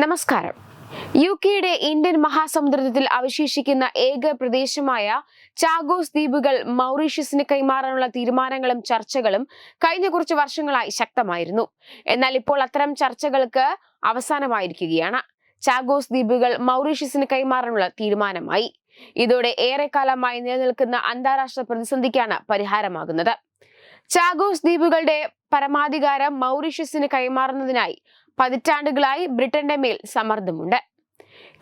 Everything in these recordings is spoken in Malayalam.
നമസ്കാരം. യു കെയുടെ ഇന്ത്യൻ മഹാസമുദ്രത്തിൽ അവശേഷിക്കുന്ന ഏക പ്രദേശമായ ചാഗോസ് ദ്വീപുകൾ മൗറീഷ്യസിന് കൈമാറാനുള്ള തീരുമാനങ്ങളും ചർച്ചകളും കഴിഞ്ഞ കുറച്ച് വർഷങ്ങളായി ശക്തമായിരുന്നു. എന്നാൽ ഇപ്പോൾ അത്തരം ചർച്ചകൾക്ക് അവസാനമായിരിക്കുകയാണ്. ചാഗോസ് ദ്വീപുകൾ മൗറീഷ്യസിന് കൈമാറാനുള്ള തീരുമാനമായി. ഇതോടെ ഏറെക്കാലമായി നിലനിൽക്കുന്ന അന്താരാഷ്ട്ര പ്രതിസന്ധിക്കാണ് പരിഹാരമാകുന്നത്. ചാഗോസ് ദ്വീപുകളുടെ പരമാധികാരം മൗറീഷ്യസിന് കൈമാറുന്നതിനായി പതിറ്റാണ്ടുകളായി ബ്രിട്ടന്റെ മേൽ സമ്മർദ്ദമുണ്ട്.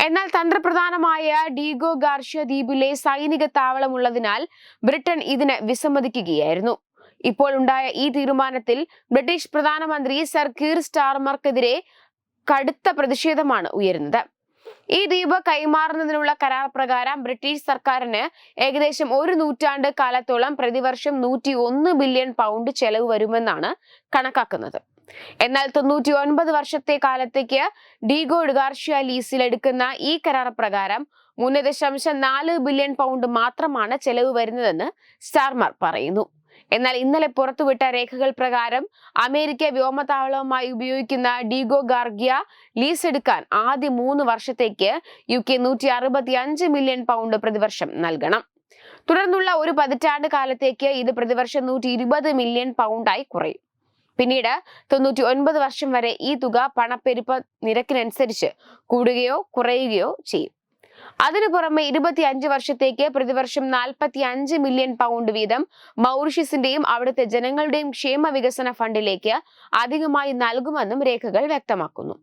എന്നാൽ തന്ത്രപ്രധാനമായ ഡീഗോ ഗാർഷ്യ ദ്വീപിലെ സൈനിക താവളമുള്ളതിനാൽ ബ്രിട്ടൻ ഇതിന് വിസമ്മതിക്കുകയായിരുന്നു. ഇപ്പോൾ ഉണ്ടായ ഈ തീരുമാനത്തിൽ ബ്രിട്ടീഷ് പ്രധാനമന്ത്രി സർ കീർ സ്റ്റാർമർക്കെതിരെ കടുത്ത പ്രതിഷേധമാണ് ഉയരുന്നത്. ഈ ദ്വീപ് കൈമാറുന്നതിനുള്ള കരാർ പ്രകാരം ബ്രിട്ടീഷ് സർക്കാരിന് ഏകദേശം ഒരു നൂറ്റാണ്ട് കാലത്തോളം പ്രതിവർഷം നൂറ്റി ഒന്ന് ബില്യൺ പൗണ്ട് ചെലവ് വരുമെന്നാണ് കണക്കാക്കുന്നത്. എന്നാൽ തൊണ്ണൂറ്റി ഒൻപത് വർഷത്തെ കാലത്തേക്ക് ഡീഗോഡ് ഗാർഷ്യ ലീസിൽ എടുക്കുന്ന ഈ കരാർ പ്രകാരം മൂന്ന് ദശാംശം നാല് ബില്യൺ പൗണ്ട് മാത്രമാണ് ചെലവ് വരുന്നതെന്ന് സ്റ്റാർമാർ പറയുന്നു. എന്നാൽ ഇന്നലെ പുറത്തുവിട്ട രേഖകൾ പ്രകാരം അമേരിക്ക വ്യോമതാവളവുമായി ഉപയോഗിക്കുന്ന ഡീഗോ ഗാർഗിയ ലീസ് എടുക്കാൻ ആദ്യ മൂന്ന് വർഷത്തേക്ക് യു കെ നൂറ്റി അറുപത്തി അഞ്ച് മില്യൺ പൗണ്ട് പ്രതിവർഷം നൽകണം. തുടർന്നുള്ള ഒരു പതിറ്റാണ്ട് കാലത്തേക്ക് ഇത് പ്രതിവർഷം നൂറ്റി ഇരുപത് മില്യൺ പൗണ്ടായി കുറയും. പിന്നീട് തൊണ്ണൂറ്റി ഒൻപത് വർഷം വരെ ഈ തുക പണപ്പെരുപ്പ നിരക്കിനനുസരിച്ച് കൂടുകയോ കുറയുകയോ ചെയ്യും. അതിനു പുറമെ ഇരുപത്തി അഞ്ച് വർഷത്തേക്ക് പ്രതിവർഷം നാൽപ്പത്തി അഞ്ച് മില്യൺ പൗണ്ട് വീതം മൗറിഷ്യസിന്റെയും അവിടുത്തെ ജനങ്ങളുടെയും ക്ഷേമ വികസന ഫണ്ടിലേക്ക് അധികമായി നൽകുമെന്നും രേഖകൾ വ്യക്തമാക്കുന്നു.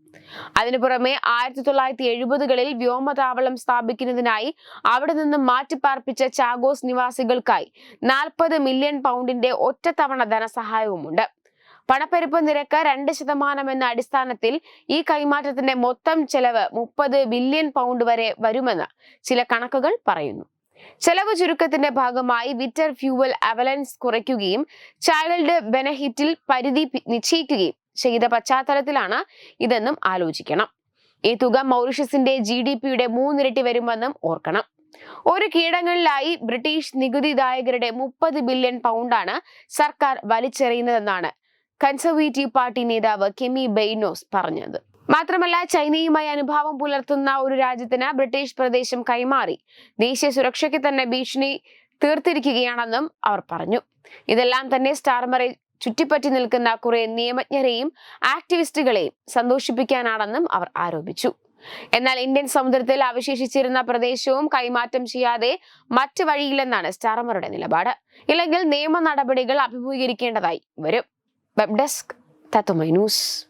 അതിനു പുറമെ ആയിരത്തി തൊള്ളായിരത്തി എഴുപതുകളിൽ വ്യോമതാവളം സ്ഥാപിക്കുന്നതിനായി അവിടെ നിന്നും മാറ്റിപ്പാർപ്പിച്ച ചാഗോസ് നിവാസികൾക്കായി നാൽപ്പത് മില്യൺ പൗണ്ടിന്റെ ഒറ്റത്തവണ ധനസഹായവുമുണ്ട്. പണപ്പെരുപ്പ നിരക്ക് രണ്ട് ശതമാനം എന്ന അടിസ്ഥാനത്തിൽ ഈ കൈമാറ്റത്തിന്റെ മൊത്തം ചെലവ് മുപ്പത് ബില്യൺ പൗണ്ട് വരെ വരുമെന്ന് ചില കണക്കുകൾ പറയുന്നു. ചെലവ് ചുരുക്കത്തിന്റെ ഭാഗമായി വിറ്റർ ഫ്യൂവൽ അവലൻസ് കുറയ്ക്കുകയും ചൈൽഡ് ബെനഹിറ്റിൽ പരിധി നിശ്ചയിക്കുകയും ചെയ്ത പശ്ചാത്തലത്തിലാണ് ഇതെന്നും ആലോചിക്കണം. ഈ തുക മൗറിഷ്യസിന്റെ ജി ഡി പിയുടെ മൂന്നിരട്ടി വരുമെന്നും ഓർക്കണം. ഒരു കീടങ്ങളിലായി ബ്രിട്ടീഷ് നികുതിദായകരുടെ മുപ്പത് ബില്യൺ പൗണ്ടാണ് സർക്കാർ വലിച്ചെറിയുന്നതെന്നാണ് കൺസർവേറ്റീവ് പാർട്ടി നേതാവ് കെമി ബെയ്നോസ് പറഞ്ഞത്. മാത്രമല്ല ചൈനയുമായി അനുഭാവം പുലർത്തുന്ന ഒരു രാജ്യത്തിന് ബ്രിട്ടീഷ് പ്രദേശം കൈമാറി. ദേശീയ സുരക്ഷയ്ക്ക് തന്നെ ഭീഷണി തീർത്തിരിക്കുകയാണെന്നും അവർ പറഞ്ഞു. ഇതെല്ലാം തന്നെ സ്റ്റാർമറെ ചുറ്റിപ്പറ്റി നിൽക്കുന്ന കുറെ നിയമജ്ഞരെയും ആക്ടിവിസ്റ്റുകളെയും സന്തോഷിപ്പിക്കാനാണെന്നും അവർ ആരോപിച്ചു. എന്നാൽ ഇന്ത്യൻ സമുദ്രത്തിൽ അവശേഷിച്ചിരുന്ന പ്രദേശവും കൈമാറ്റം ചെയ്യാതെ മറ്റു വഴിയില്ലെന്നാണ് സ്റ്റാർമറുടെ നിലപാട്. ഇല്ലെങ്കിൽ നിയമ നടപടികൾ അഭിമുഖീകരിക്കേണ്ടതായി വരും. ويب ديسك تاتو مينوس